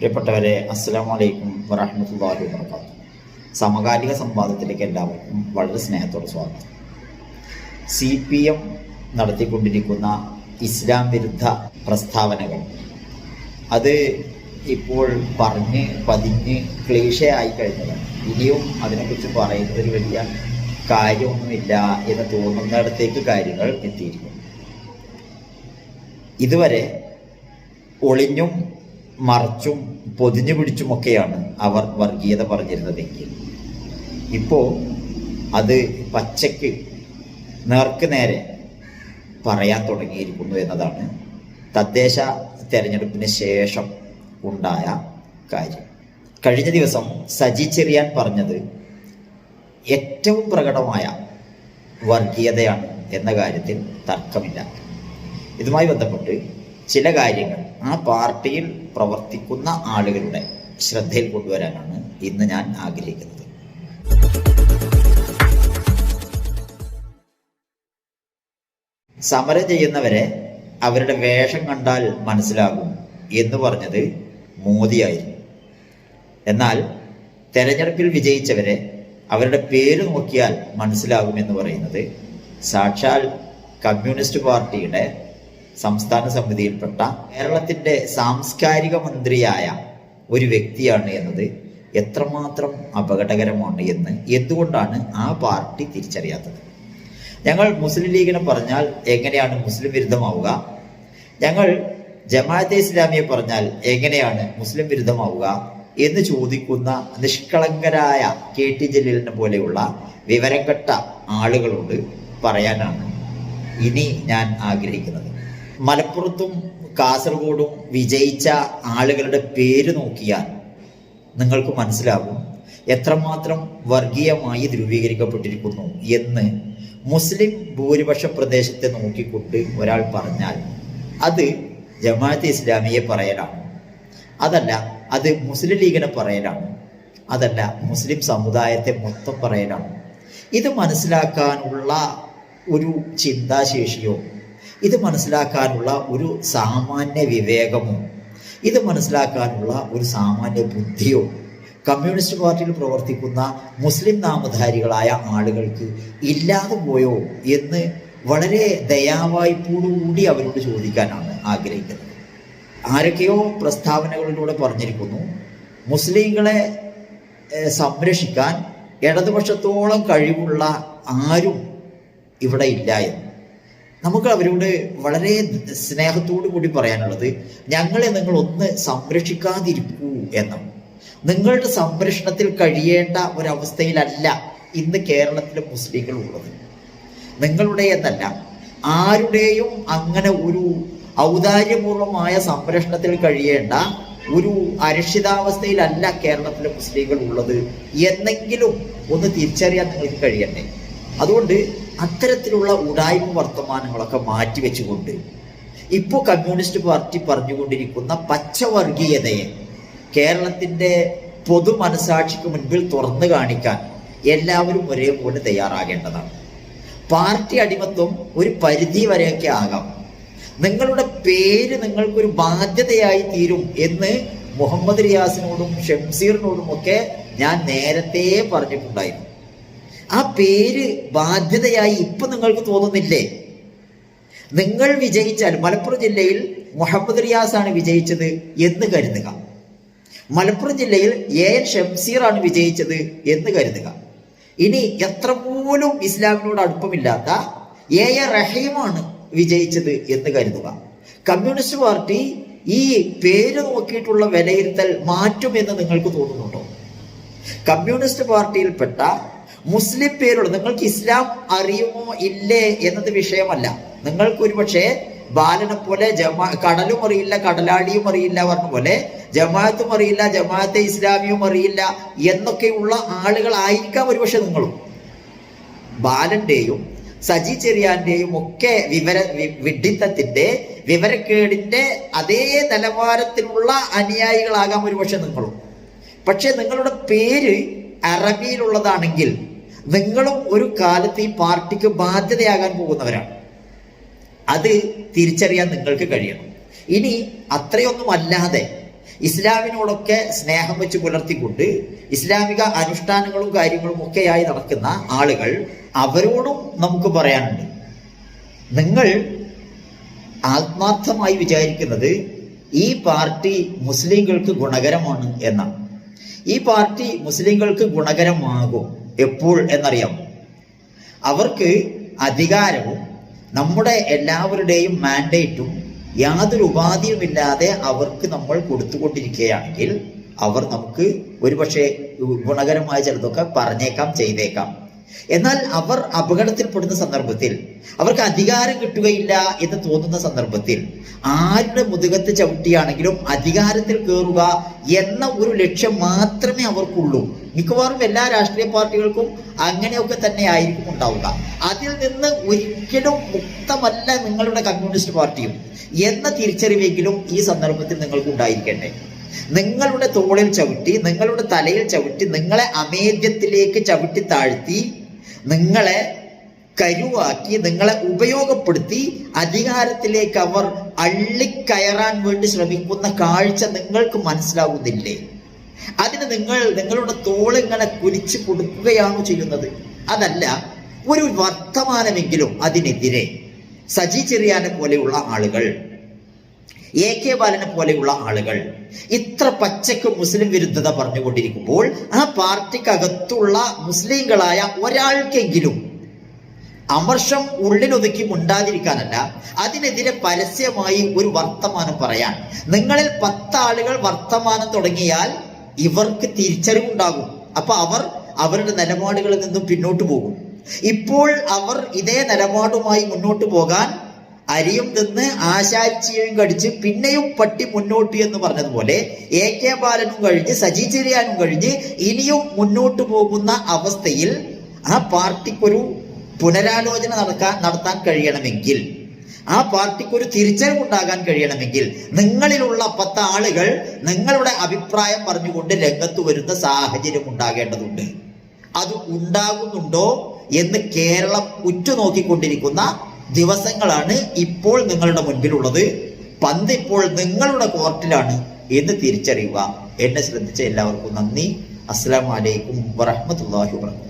പ്രിയപ്പെട്ടവരെ അസ്സാം വലൈക്കും വറഹമത്തല്ലാഹി വർക്കാത്തു സമകാലിക സംവാദത്തിലേക്ക് എല്ലാവർക്കും വളരെ സ്നേഹത്തോടെ സ്വാഗതം. സി പി എം നടത്തിക്കൊണ്ടിരിക്കുന്ന ഇസ്ലാം വിരുദ്ധ പ്രസ്താവനകൾ. അത് ഇപ്പോൾ പറഞ്ഞ് പതിഞ്ഞ് ക്ലേശയായി കഴിഞ്ഞതാണ് ഇനിയും അതിനെക്കുറിച്ച് പറയുന്നതിൽ വലിയ കാര്യമൊന്നുമില്ല എന്ന് തോന്നുന്നിടത്തേക്ക് കാര്യങ്ങൾ എത്തിയിരിക്കുന്നു. ഇതുവരെ ഒളിഞ്ഞും മറച്ചും പൊതിഞ്ഞു പിടിച്ചുമൊക്കെയാണ് അവർ വർഗീയത പറഞ്ഞിരുന്നതെങ്കിൽ. ഇപ്പോൾ അത് പച്ചയ്ക്ക് നേർക്ക് നേരെ പറയാൻ തുടങ്ങിയിരിക്കുന്നു എന്നതാണ് തദ്ദേശ തെരഞ്ഞെടുപ്പിന് ശേഷം ഉണ്ടായ കാര്യം. കഴിഞ്ഞ ദിവസം സജി ചെറിയാൻ പറഞ്ഞത് ഏറ്റവും പ്രകടമായ വർഗീയതയാണ് എന്ന കാര്യത്തിൽ തർക്കമില്ല. ഇതുമായി ബന്ധപ്പെട്ട് ചില കാര്യങ്ങൾ ആ പാർട്ടിയിൽ പ്രവർത്തിക്കുന്ന ആളുകളുടെ ശ്രദ്ധയിൽ കൊണ്ടുവരാനാണ് ഇന്ന് ഞാൻ ആഗ്രഹിക്കുന്നത്. സമരം ചെയ്യുന്നവരെ അവരുടെ വേഷം കണ്ടാൽ മനസ്സിലാകും എന്ന് പറഞ്ഞത് മോദിയായിരുന്നു എന്നാൽ തെരഞ്ഞെടുപ്പിൽ വിജയിച്ചവരെ അവരുടെ പേര് നോക്കിയാൽ മനസ്സിലാകുമെന്ന് പറയുന്നത് സാക്ഷാൽ കമ്മ്യൂണിസ്റ്റ് പാർട്ടിയുടെ സംസ്ഥാന സമിതിയിൽപ്പെട്ട കേരളത്തിന്റെ സാംസ്കാരിക മന്ത്രിയായ ഒരു വ്യക്തിയാണ് എന്നത് എത്രമാത്രം അപകടകരമാണ് എന്ന് എന്തുകൊണ്ടാണ് ആ പാർട്ടി തിരിച്ചറിയാത്തത്? ഞങ്ങൾ മുസ്ലിം ലീഗിനെ പറഞ്ഞാൽ എങ്ങനെയാണ് മുസ്ലിം വിരുദ്ധമാവുക? ഞങ്ങൾ ജമാഅത്തെ ഇസ്ലാമിയെ പറഞ്ഞാൽ എങ്ങനെയാണ് മുസ്ലിം വിരുദ്ധമാവുക എന്ന് ചോദിക്കുന്ന നിഷ്കളങ്കരായ കെ ടി ജലീലിനെ പോലെയുള്ള വിവരം കെട്ട ആളുകളോട് പറയാനാണ് ഇനി ഞാൻ ആഗ്രഹിക്കുന്നത്. മലപ്പുറത്തും കാസർഗോഡും വിജയിച്ച ആളുകളുടെ പേര് നോക്കിയാൽ നിങ്ങൾക്ക് മനസ്സിലാകും എത്രമാത്രം വർഗീയമായി ധ്രുവീകരിക്കപ്പെട്ടിരിക്കുന്നു എന്ന് മുസ്ലിം ഭൂരിപക്ഷ പ്രദേശത്തെ നോക്കിക്കൊണ്ട് ഒരാൾ പറഞ്ഞാൽ അത് ജമാഅത്ത് ഇസ്ലാമിയെ പറയലാണ്. അതല്ല അത് മുസ്ലിം ലീഗിനെ പറയലാണ്. അതല്ല മുസ്ലിം സമുദായത്തെ മൊത്തം പറയലാണ്. ഇത് മനസ്സിലാക്കാനുള്ള ഒരു ചിന്താശേഷിയോ ഇത് മനസ്സിലാക്കാനുള്ള ഒരു സാമാന്യ വിവേകമോ? ഇത് മനസ്സിലാക്കാനുള്ള ഒരു സാമാന്യ ബുദ്ധിയോ? കമ്മ്യൂണിസ്റ്റ് പാർട്ടിയിൽ പ്രവർത്തിക്കുന്ന മുസ്ലിം നാമധാരികളായ ആളുകൾക്ക് ഇല്ലാതെ പോയോ എന്ന് വളരെ ദയാവായ്പോടുകൂടി അവരോട് ചോദിക്കാനാണ് ആഗ്രഹിക്കുന്നത്. ആരൊക്കെയോ പ്രസ്താവനകളിലൂടെ പറഞ്ഞിരിക്കുന്നു മുസ്ലിങ്ങളെ സംരക്ഷിക്കാൻ ഇടതുപക്ഷത്തോളം കഴിവുള്ള ആരും ഇവിടെ ഇല്ല എന്ന്. നമുക്ക് അവരോട് വളരെ സ്നേഹത്തോടു കൂടി പറയാനുള്ളത് ഞങ്ങളെ നിങ്ങൾ ഒന്ന് സംരക്ഷിക്കാതിരിക്കൂ എന്നാണ് നിങ്ങളുടെ സംരക്ഷണത്തിൽ കഴിയേണ്ട ഒരവസ്ഥയിലല്ല ഇന്ന് കേരളത്തിലെ മുസ്ലിങ്ങൾ ഉള്ളത്. നിങ്ങളുടെ എന്നല്ല ആരുടെയും അങ്ങനെ ഒരു ഔദാര്യപൂർവമായ സംരക്ഷണത്തിൽ കഴിയേണ്ട ഒരു അരക്ഷിതാവസ്ഥയിലല്ല കേരളത്തിലെ മുസ്ലിങ്ങൾ ഉള്ളത് എന്നെങ്കിലും ഒന്ന് തിരിച്ചറിയാൻ നിങ്ങൾക്ക് കഴിയണ്ടേ അതുകൊണ്ട് അത്തരത്തിലുള്ള ഉടായ്പ വർത്തമാനങ്ങളൊക്കെ മാറ്റിവെച്ചുകൊണ്ട് ഇപ്പോൾ കമ്മ്യൂണിസ്റ്റ് പാർട്ടി പറഞ്ഞുകൊണ്ടിരിക്കുന്ന പച്ചവർഗീയതയെ കേരളത്തിന്റെ പൊതു മനസാക്ഷിക്ക് മുൻപിൽ തുറന്നു കാണിക്കാൻ എല്ലാവരും ഒരേപോലെ തയ്യാറാകേണ്ടതാണ്. പാർട്ടി അടിമത്വം ഒരു പരിധി വരെയൊക്കെ ആകാം. നിങ്ങളുടെ പേര് നിങ്ങൾക്കൊരു ബാധ്യതയായി തീരും എന്ന് മുഹമ്മദ് റിയാസിനോടും ഷംസീറിനോടും ഒക്കെ ഞാൻ നേരത്തെ പറഞ്ഞിട്ടുണ്ടായിരുന്നു. ആ പേര് ബാധ്യതയായി ഇപ്പൊ നിങ്ങൾക്ക് തോന്നുന്നില്ലേ? നിങ്ങൾ വിജയിച്ചാൽ മലപ്പുറം ജില്ലയിൽ മുഹമ്മദ് റിയാസ് ആണ് വിജയിച്ചത് എന്ന് കരുതുക. മലപ്പുറം ജില്ലയിൽ എ എൻ ഷംസീർ ആണ് വിജയിച്ചത് എന്ന് കരുതുക. ഇനി എത്ര പോലും ഇസ്ലാമിനോട് അടുപ്പമില്ലാത്ത എ എ റഹീമാണ് വിജയിച്ചത് എന്ന് കരുതുക. കമ്മ്യൂണിസ്റ്റ് പാർട്ടി ഈ പേര് നോക്കിയിട്ടുള്ള വിലയിരുത്തൽ മാറ്റുമെന്ന് നിങ്ങൾക്ക് തോന്നുന്നുണ്ടോ? കമ്മ്യൂണിസ്റ്റ് പാർട്ടിയിൽപ്പെട്ട മുസ്ലിം പേരുള്ള. നിങ്ങൾക്ക് ഇസ്ലാം അറിയുമോ ഇല്ലേ എന്നത് വിഷയമല്ല. നിങ്ങൾക്ക് ഒരുപക്ഷെ ബാലനെ പോലെ ജമാ കടലും അറിയില്ല കടലാടിയും അറിയില്ല പറഞ്ഞ പോലെ ജമാഅത്തും അറിയില്ല ജമാഅത്തെ ഇസ്ലാമിയും അറിയില്ല എന്നൊക്കെയുള്ള ആളുകളായിരിക്കാം ഒരുപക്ഷെ നിങ്ങളും. ബാലന്റെയും സജി ചെറിയാന്റെയും ഒക്കെ വിവര വിഡിത്തത്തിന്റെ വിവരക്കേടിന്റെ അതേ നിലവാരത്തിലുള്ള അനുയായികളാകാം ഒരുപക്ഷെ നിങ്ങളും. പക്ഷെ നിങ്ങളുടെ പേര് അറബിയിലുള്ളതാണെങ്കിൽ നിങ്ങളും ഒരു കാലത്ത് ഈ പാർട്ടിക്ക് ബാധ്യതയാകാൻ പോകുന്നവരാണ്. അത് തിരിച്ചറിയാൻ നിങ്ങൾക്ക് കഴിയണം. ഇനി അത്രയൊന്നും അല്ലാതെ ഇസ്ലാമിനോടൊക്കെ സ്നേഹം വെച്ച് പുലർത്തിക്കൊണ്ട് ഇസ്ലാമിക അനുഷ്ഠാനങ്ങളും കാര്യങ്ങളും ഒക്കെയായി നടക്കുന്ന ആളുകൾ അവരോടും നമുക്ക് പറയാനുണ്ട്. നിങ്ങൾ ആത്മാർത്ഥമായി വിചാരിക്കുന്നത് ഈ പാർട്ടി മുസ്ലിങ്ങൾക്ക് ഗുണകരമാണ് എന്നാണ്. ഈ പാർട്ടി മുസ്ലിങ്ങൾക്ക് ഗുണകരമാകും. എപ്പോൾ എന്നറിയാമോ? അവർക്ക് അധികാരവും നമ്മുടെ എല്ലാവരുടെയും മാൻഡേറ്റും യാതൊരു ഉപാധിയുമില്ലാതെ അവർക്ക് നമ്മൾ കൊടുത്തുകൊണ്ടിരിക്കുകയാണെങ്കിൽ അവർ നമുക്ക് ഒരുപക്ഷെ ഗുണകരമായ ചിലതൊക്കെ പറഞ്ഞേക്കാം ചെയ്തേക്കാം. എന്നാൽ അവർ അപകടത്തിൽപ്പെടുന്ന സന്ദർഭത്തിൽ അവർക്ക് അധികാരം കിട്ടുകയില്ല എന്ന് തോന്നുന്ന സന്ദർഭത്തിൽ ആരുടെ മുതുകത്ത് ചവിട്ടിയാണെങ്കിലും അധികാരത്തിൽ കയറുക എന്ന ഒരു ലക്ഷ്യം മാത്രമേ അവർക്കുള്ളൂ. മിക്കവാറും എല്ലാ രാഷ്ട്രീയ പാർട്ടികൾക്കും അങ്ങനെയൊക്കെ തന്നെ ആയിരിക്കും ഉണ്ടാവുക. അതിൽ നിന്ന് ഒരിക്കലും മുക്തമല്ല നിങ്ങളുടെ കമ്മ്യൂണിസ്റ്റ് പാർട്ടിയും എന്ന തിരിച്ചറിവെങ്കിലും ഈ സന്ദർഭത്തിൽ നിങ്ങൾക്ക് ഉണ്ടായിരിക്കട്ടെ. നിങ്ങളുടെ തോളിൽ ചവിട്ടി നിങ്ങളുടെ തലയിൽ ചവിട്ടി നിങ്ങളെ അമേദ്യത്തിലേക്ക് ചവിട്ടി താഴ്ത്തി നിങ്ങളെ കരുവാക്കി നിങ്ങളെ ഉപയോഗപ്പെടുത്തി അധികാരത്തിലേക്ക് അവർ അള്ളിക്കയറാൻ വേണ്ടി ശ്രമിക്കുന്ന കാഴ്ച നിങ്ങൾക്ക് മനസ്സിലാകുന്നില്ലേ അതിന് നിങ്ങൾ നിങ്ങളുടെ തോളിങ്ങനെ കുരിച്ചു കൊടുക്കുകയാണ് ചെയ്യുന്നത്. അതല്ല ഒരു വർത്തമാനമെങ്കിലും അതിനെതിരെ സജി ചെറിയാനെ പോലെയുള്ള ആളുകൾ എ കെ ബാലനെ പോലെയുള്ള ആളുകൾ ഇത്ര പച്ചയ്ക്ക് മുസ്ലിം വിരുദ്ധത പറഞ്ഞുകൊണ്ടിരിക്കുമ്പോൾ ആ പാർട്ടിക്കകത്തുള്ള മുസ്ലിങ്ങളായ ഒരാൾക്കെങ്കിലും അമർഷം ഉള്ളിലൊതുക്കി ഉണ്ടാതിരിക്കാനല്ല അതിനെതിരെ പരസ്യമായി ഒരു വർത്തമാനം പറയാൻ. നിങ്ങളിൽ പത്താളുകൾ വർത്തമാനം തുടങ്ങിയാൽ ഇവർക്ക് തിരിച്ചറിവുണ്ടാകും. അപ്പൊ അവർ അവരുടെ നിലപാടുകളിൽ നിന്നും പിന്നോട്ട് പോകും. ഇപ്പോൾ അവർ ഇതേ നിലപാടുമായി മുന്നോട്ട് പോകാൻ അരിയും തിന്ന് ആശാരിച്ചിയും കടിച്ച് പിന്നെയും പട്ടി മുന്നോട്ട് എന്ന് പറഞ്ഞതുപോലെ എ കെ ബാലനും കഴിഞ്ഞ് സജി ചെറിയാനും കഴിഞ്ഞ് ഇനിയും മുന്നോട്ട് പോകുന്ന അവസ്ഥയിൽ ആ പാർട്ടിക്കൊരു പുനരാലോചന നടക്കാൻ നടത്താൻ കഴിയണമെങ്കിൽ ആ പാർട്ടിക്ക് ഒരു തിരിച്ചറിവുണ്ടാകാൻ കഴിയണമെങ്കിൽ നിങ്ങളിലുള്ള പത്ത് ആളുകൾ നിങ്ങളുടെ അഭിപ്രായം പറഞ്ഞുകൊണ്ട് രംഗത്ത് വരുന്ന സാഹചര്യം ഉണ്ടാകേണ്ടതുണ്ട്. അത് ഉണ്ടാകുന്നുണ്ടോ എന്ന് കേരളം ഉറ്റുനോക്കിക്കൊണ്ടിരിക്കുന്ന ദിവസങ്ങളാണ് ഇപ്പോൾ നിങ്ങളുടെ മുൻപിലുള്ളത്. പന്ത് ഇപ്പോൾ നിങ്ങളുടെ കോർട്ടിലാണ് എന്ന് തിരിച്ചറിയുക. എന്നെ ശ്രദ്ധിച്ച എല്ലാവർക്കും നന്ദി. അസ്സാം വലൈക്കും വറഹമത്തല്ലാഹി വാബർക്കാത്തു